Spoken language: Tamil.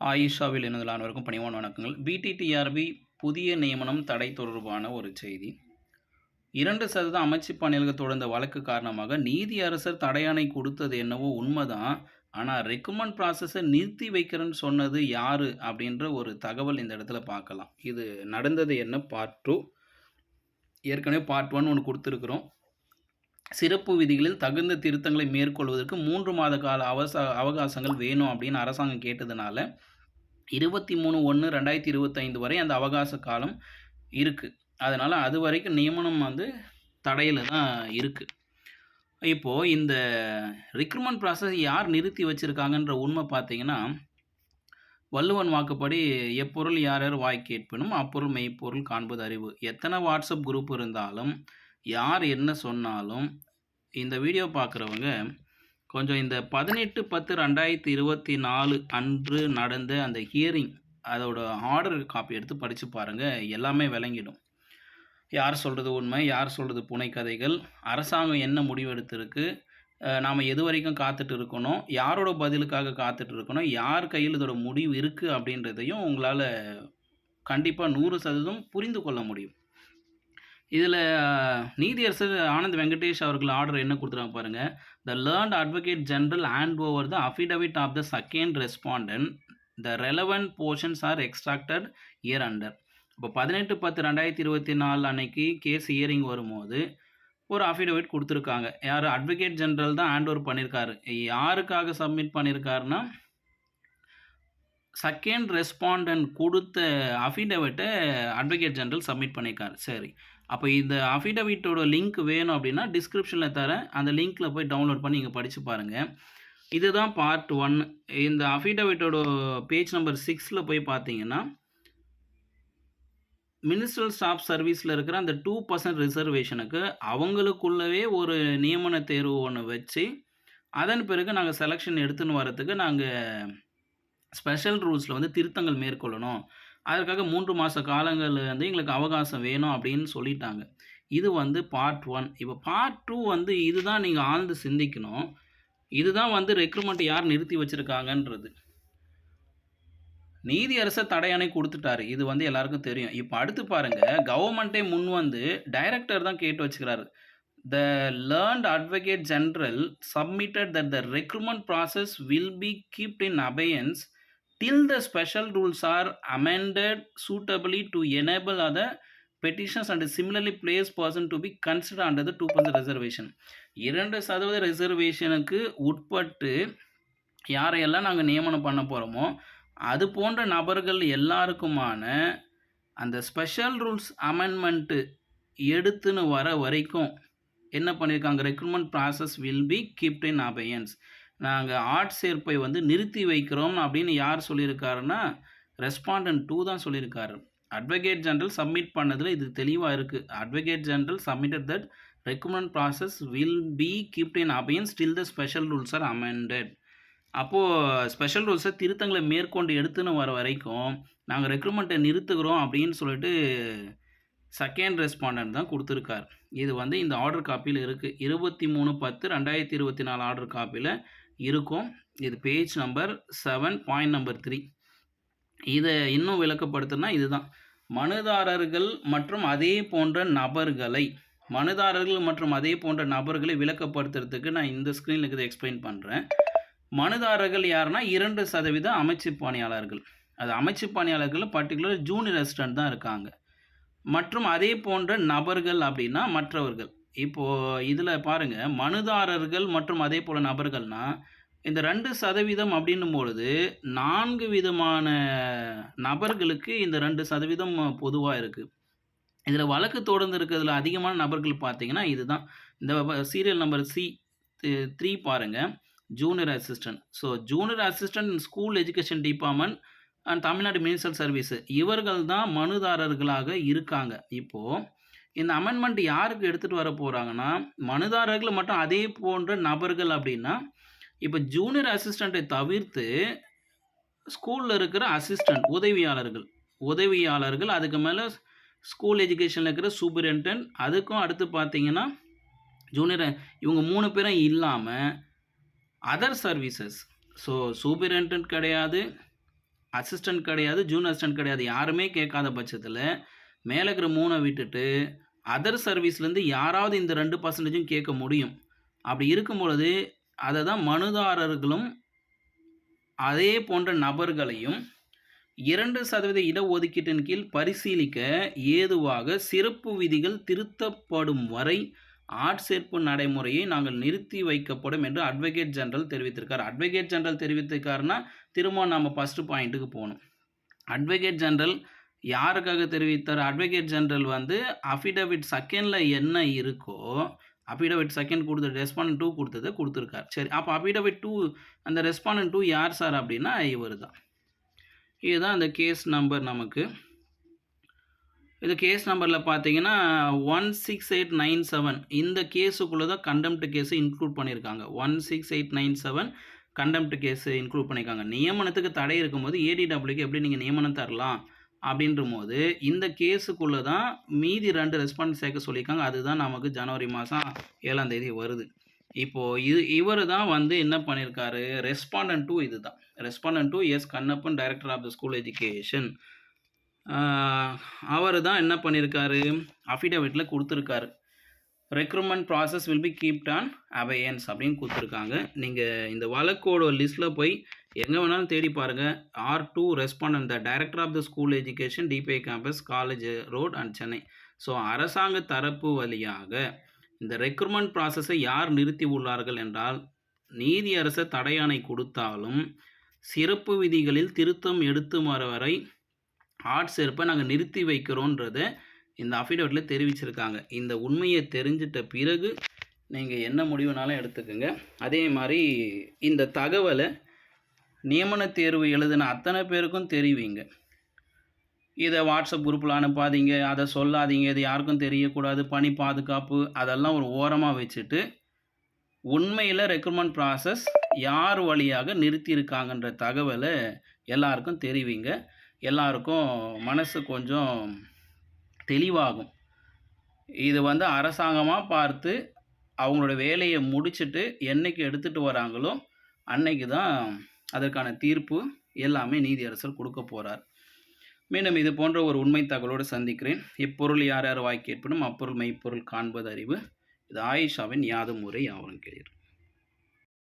ஆயிஷாவில் இணைந்துள்ள அனைவருக்கும் பணிவான வணக்கங்கள். பிடிடிஆர்பி புதிய நியமனம் தடை தொடர்பான ஒரு செய்தி. இரண்டு சதவீத அமைச்சு பணிகளுக்கு தொடர்ந்த வழக்கு காரணமாக நீதி அரசர் தடையாணை கொடுத்தது என்னவோ உண்மைதான். ஆனால் ரெக்கமெண்ட் ப்ராசஸை நிறுத்தி வைக்கிறேன்னு சொன்னது யார் அப்படின்ற ஒரு தகவல் இந்த இடத்துல பார்க்கலாம். இது நடந்தது என்ன? பார்ட் டூ ஏற்கனவே பார்ட் ஒன் ஒன்று கொடுத்துருக்குறோம். சிறப்பு விதிகளில் தகுந்த திருத்தங்களை மேற்கொள்வதற்கு மூன்று மாத கால அவச அவகாசங்கள் வேணும் அப்படின்னு அரசாங்கம் கேட்டதுனால இருபத்தி மூணு ஒன்று ரெண்டாயிரத்தி இருபத்தைந்து வரை அந்த அவகாச காலம் இருக்குது அதனால் அது வரைக்கும் நியமனம் வந்து தடையில் தான் இருக்குது இப்போது இந்த ரிக்ரூட்மெண்ட் ப்ராசஸ் யார் நிறுத்தி வச்சுருக்காங்கன்ற உண்மை பார்த்தீங்கன்னா வள்ளுவன் வாக்குப்படி எப்பொருள் யார் யார் வாய் கேட்பினும் அப்பொருள் மெய்ப்பொருள் காண்பது அறிவு. எத்தனை வாட்ஸ்அப் குரூப் இருந்தாலும் யார் என்ன சொன்னாலும் இந்த வீடியோ பார்க்குறவங்க கொஞ்சம் இந்த பதினெட்டு பத்து ரெண்டாயிரத்தி இருபத்தி நாலு அன்று நடந்த அந்த ஹியரிங் அதோட ஆர்டர் காப்பி எடுத்து படித்து பாருங்கள் எல்லாமே விளங்கிடும். யார் சொல்கிறது உண்மை யார் சொல்கிறது புனைக்கதைகள் அரசாங்கம் என்ன முடிவெடுத்திருக்கு நாம் எது வரைக்கும் காத்துட்டு இருக்கணும் யாரோட பதிலுக்காக காத்துட்டு இருக்கணும் யார் கையில் இதோட முடிவு இருக்குது அப்படின்றதையும் உங்களால் கண்டிப்பாக நூறு சதவீதம் புரிந்து கொள்ள முடியும். இதில் நீதியரசர் ஆனந்த் வெங்கடேஷ் அவர்கள் ஆர்டர் என்ன கொடுத்துருக்காங்க பாருங்கள் the learned advocate general hand over the affidavit of the second respondent the relevant portions are extracted here under இப்போ பதினெட்டு பத்து ரெண்டாயிரத்தி இருபத்தி நாலு அன்னைக்கு கேஸ் ஹியரிங் வரும்போது ஒரு அஃபிடவிட் கொடுத்துருக்காங்க. யார்? அட்வொகேட் ஜென்ரல் தான் ஹேண்ட் ஓவர் பண்ணியிருக்காரு யாருக்காக சப்மிட் பண்ணியிருக்காருன்னா செகண்ட் ரெஸ்பாண்டன்ட் கொடுத்த அஃபிடவிட்டை அட்வொகேட் ஜென்ரல் சப்மிட் பண்ணியிருக்காரு சரி. அப்போ இந்த அஃபிடவிட்டோட லிங்க் வேணும் அப்படின்னா டிஸ்கிரிப்ஷனில் தரேன். அந்த லிங்க்கில் போய் டவுன்லோட் பண்ணி நீங்கள் படித்து பாருங்கள் இதுதான் பார்ட் ஒன் இந்த அஃபிடவிட்டோட பேஜ் நம்பர் சிக்ஸில் போய் பார்த்தீங்கன்னா மினிஸ்ட்ரல் ஸ்டாஃப் சர்வீஸில் இருக்கிற அந்த டூ பர்சன்ட் ரிசர்வேஷனுக்கு அவங்களுக்குள்ளவே ஒரு நியமன தேர்வு ஒன்று வச்சு அதன் பிறகு நாங்கள் செலெக்ஷன் எடுத்துன்னு வரத்துக்கு நாங்கள் ஸ்பெஷல் ரூல்ஸில் வந்து திருத்தங்கள் மேற்கொள்ளணும். அதற்காக மூன்று மாத காலங்கள் வந்து எங்களுக்கு அவகாசம் வேணும் அப்படின்னு சொல்லிட்டாங்க. இது வந்து பார்ட் ஒன் இப்போ பார்ட் டூ வந்து இதுதான் நீங்கள் ஆழ்ந்து சிந்திக்கணும். இதுதான் வந்து ரெக்ரூட்மெண்ட் யார் நிறுத்தி வச்சுருக்காங்கன்றது. நீதியரசர் தடையாணை கொடுத்துட்டாரு. இது வந்து எல்லாருக்கும் தெரியும். இப்போ அடுத்து பாருங்க கவர்மெண்ட்டே முன் வந்து டைரக்டர் தான் கேட்டு வச்சுக்கிறாரு. The learned advocate general submitted that the recruitment process will be kept in abeyance till the special rules are amended suitably to enable other petitions and similarly place person to be consider under the two percent reservation இரண்டு சதவீத ரிசர்வேஷனுக்கு உட்பட்டு யாரையெல்லாம் நாங்கள் நியமனம் பண்ண போகிறோமோ அது போன்ற நபர்கள் எல்லாருக்குமான அந்த ஸ்பெஷல் ரூல்ஸ் அமெண்ட்மெண்ட்டு எடுத்துன்னு வர வரைக்கும் என்ன பண்ணியிருக்காங்க recruitment process will be kept in abeyance நாங்கள் ஆட் சேர்ப்பை வந்து நிறுத்தி வைக்கிறோம் அப்படின்னு யார் சொல்லியிருக்காருன்னா ரெஸ்பாண்டன்ட் டூ தான் சொல்லியிருக்காரு. அட்வொகேட் ஜென்ரல் சப்மிட் பண்ணதில் இது தெளிவாக இருக்குது advocate general submitted that recommend process will be kept in abeyance still the special rules are amended அப்போது ஸ்பெஷல் ரூல்ஸை திருத்தங்களை மேற்கொண்டு எடுத்துன்னு வர வரைக்கும் நாங்கள் ரெக்ரூட்மெண்ட்டை நிறுத்துகிறோம் அப்படின்னு சொல்லிட்டு செகண்ட் ரெஸ்பாண்டன்ட் தான் கொடுத்துருக்கார். இது வந்து இந்த ஆர்டர் காப்பியில் இருக்குது இருபத்தி மூணு பத்து ரெண்டாயிரத்தி இருபத்தி நாலு ஆர்டர் காப்பியில் இருக்கும். இது page number seven point number three இதை இன்னும் விளக்கப்படுத்துனா இதுதான். மனுதாரர்கள் மற்றும் அதே போன்ற நபர்களை மனுதாரர்கள் மற்றும் அதே போன்ற நபர்களை விளக்கப்படுத்துறதுக்கு நான் இந்த ஸ்க்ரீனில் இதை எக்ஸ்பிளைன் பண்ணுறேன் மனுதாரர்கள் யாருன்னா இரண்டு சதவீத அமைச்சு பணியாளர்கள். அது அமைச்சு பணியாளர்கள் பர்டிகுலர் ஜூனியர் அசிஸ்டன்ட் தான் இருக்காங்க. மற்றும் அதே போன்ற நபர்கள் அப்படின்னா மற்றவர்கள். இப்போது இதில் பாருங்கள் மனுதாரர்கள் மற்றும் அதே போல் நபர்கள்னால் இந்த ரெண்டு சதவீதம் அப்படின்னும் பொழுது நான்கு விதமான நபர்களுக்கு இந்த ரெண்டு சதவீதம் பொதுவாக இருக்குது இதில் வழக்கு தொடர்ந்து இருக்கிறதுல அதிகமான நபர்கள் பார்த்தீங்கன்னா இதுதான். இந்த சீரியல் நம்பர் சி த்ரீ பாருங்கள் junior assistant. So junior assistant in school education department and Tamil Nadu ministerial service. இவர்கள் தான் மனுதாரர்களாக இருக்காங்க. இப்போது இந்த அமெண்ட்மெண்ட் யாருக்கு எடுத்துகிட்டு வர போகிறாங்கன்னா மனுதாரர்கள் மற்றும் அதே போன்ற நபர்கள் அப்படின்னா இப்போ ஜூனியர் அசிஸ்டண்ட்டை தவிர்த்து ஸ்கூலில் இருக்கிற அசிஸ்டண்ட் உதவியாளர்கள். உதவியாளர்கள் அதுக்கு மேலே ஸ்கூல் எஜுகேஷனில் இருக்கிற சூப்பரிண்டன்ட் அதுக்கும் அடுத்து பார்த்தீங்கன்னா ஜூனியர் இவங்க மூணு பேரும் இல்லாமல் அதர் சர்வீசஸ் ஸோ சூப்பரிண்டன்ட் கிடையாது அசிஸ்டன்ட் கிடையாது ஜூனியர் அசிஸ்டன்ட் கிடையாது யாருமே கேட்காத பட்சத்தில் மேலே இருக்கிற மூணை விட்டுட்டு அதர் சர்வீஸ்லேருந்து யாராவது இந்த ரெண்டு பர்சன்டேஜும் கேட்க முடியும். அப்படி இருக்கும் பொழுது அதை தான் மனுதாரர்களும் அதே போன்ற நபர்களையும் இரண்டு சதவீத இடஒதுக்கீட்டின் கீழ் பரிசீலிக்க ஏதுவாக சிறப்பு விதிகள் திருத்தப்படும் வரை ஆட்சேர்ப்பு நடைமுறையை நாங்கள் நிறுத்தி வைக்கப்படும் என்று அட்வொகேட் ஜெனரல் தெரிவித்திருக்கார். அட்வொகேட் ஜெனரல் தெரிவித்திருக்காருன்னா திரும்ப நம்ம ஃபஸ்ட்டு பாயிண்ட்டுக்கு போகணும். அட்வொகேட் ஜெனரல் யாருக்காக தெரிவித்தார்? அட்வொகேட் ஜெனரல் வந்து அஃபிடவிட் செகண்டில் என்ன இருக்கோ அஃபிடவிட் செகண்ட் கொடுத்த ரெஸ்பாண்ட் டூ கொடுத்ததை கொடுத்துருக்கார். சரி அப்போ அஃபிடவிட் டூ அந்த ரெஸ்பாண்ட் டூ யார் சார் அப்படின்னா இவர் தான் இதுதான் அந்த கேஸ் நம்பர் நமக்கு. இது கேஸ் நம்பரில் பார்த்தீங்கன்னா one six eight nine seven இந்த கேஸுக்குள்ளே தான் கண்டெம்ட் கேஸை இன்க்ளூட் பண்ணியிருக்காங்க. One six eight nine seven contempt case include பண்ணியிருக்காங்க. நியமனத்துக்கு தடை இருக்கும்போது ஏடிடபிள்யூக்கு எப்படி நீங்கள் நியமனம் தரலாம்? அப்படின்ற போது இந்த கேஸுக்குள்ளே தான் மீதி ரெண்டு ரெஸ்பான்ஸ் சேர்க்க சொல்லியிருக்காங்க. அதுதான் நமக்கு ஜனவரி மாதம் ஏழாம் தேதி வருது. இப்போது இது இவர் தான் வந்து என்ன பண்ணியிருக்காரு? ரெஸ்பாண்டன்ட் டூ இது தான் respondent two S Kannappan director of the school education அவர் தான் என்ன பண்ணியிருக்காரு? அஃபிடவிட்டில் கொடுத்துருக்காரு. Recruitment process will be kept on abeyance அப்படின்னு கொடுத்துருக்காங்க. நீங்கள் இந்த வழக்கோட லிஸ்ட்டில் போய் எங்கே வேணாலும் தேடி பாருங்கள் R two respond the director of the school education DPI campus college road and Chennai. So அரசாங்க தரப்பு வழியாக இந்த ரெக்ரூட்மெண்ட் ப்ராசஸை யார் நிறுத்தி உள்ளார்கள் என்றால் நீதியரசர் தடையாணை கொடுத்தாலும் சிறப்பு விதிகளில் திருத்தம் எடுத்து வர வரை ஆட்சேர்ப்பை நாங்கள் நிறுத்தி வைக்கிறோன்றத இந்த அஃபிடவிட்டில் தெரிவிச்சிருக்காங்க. இந்த உண்மையை தெரிஞ்சிட்ட பிறகு நீங்கள் என்ன முடிவுனாலும் எடுத்துக்கோங்க. அதே மாதிரி இந்த தகவலை நியமன தேர்வு எழுதின அத்தனை பேருக்கும் தெரிவிங்க. இதை வாட்ஸ்அப் குரூப்பில் அனுப்பாதீங்க அதை சொல்லாதீங்க இது யாருக்கும் தெரியக்கூடாது பணி பாதுகாப்பு அதெல்லாம் ஒரு ஓரமாக வச்சுட்டு உண்மையில் ரெக்ரூட்மெண்ட் ப்ராசஸ் யார் வழியாக நிறுத்தியிருக்காங்கன்ற தகவலை எல்லாருக்கும் தெரிவிங்க. எல்லாருக்கும் மனசு கொஞ்சம் தெளிவாகும். இது வந்து அரசாங்கமாக பார்த்து அவங்களோட வேலையை முடிச்சுட்டு என்றைக்கு எடுத்துகிட்டு வராங்களோ அன்னைக்கு தான் அதற்கான தீர்ப்பு எல்லாமே நீதியரசர் கொடுக்க போகிறார் மீண்டும் இது போன்ற ஒரு உண்மை தகவலோடு சந்திக்கிறேன். இப்பொருள் யார் யார் வாய் கேட்பினும் அப்பொருள் மெய்ப்பொருள் காண்பது அறிவு. இது ஆயிஷாவின் யாதும் முறை யாவரும் கேள்வி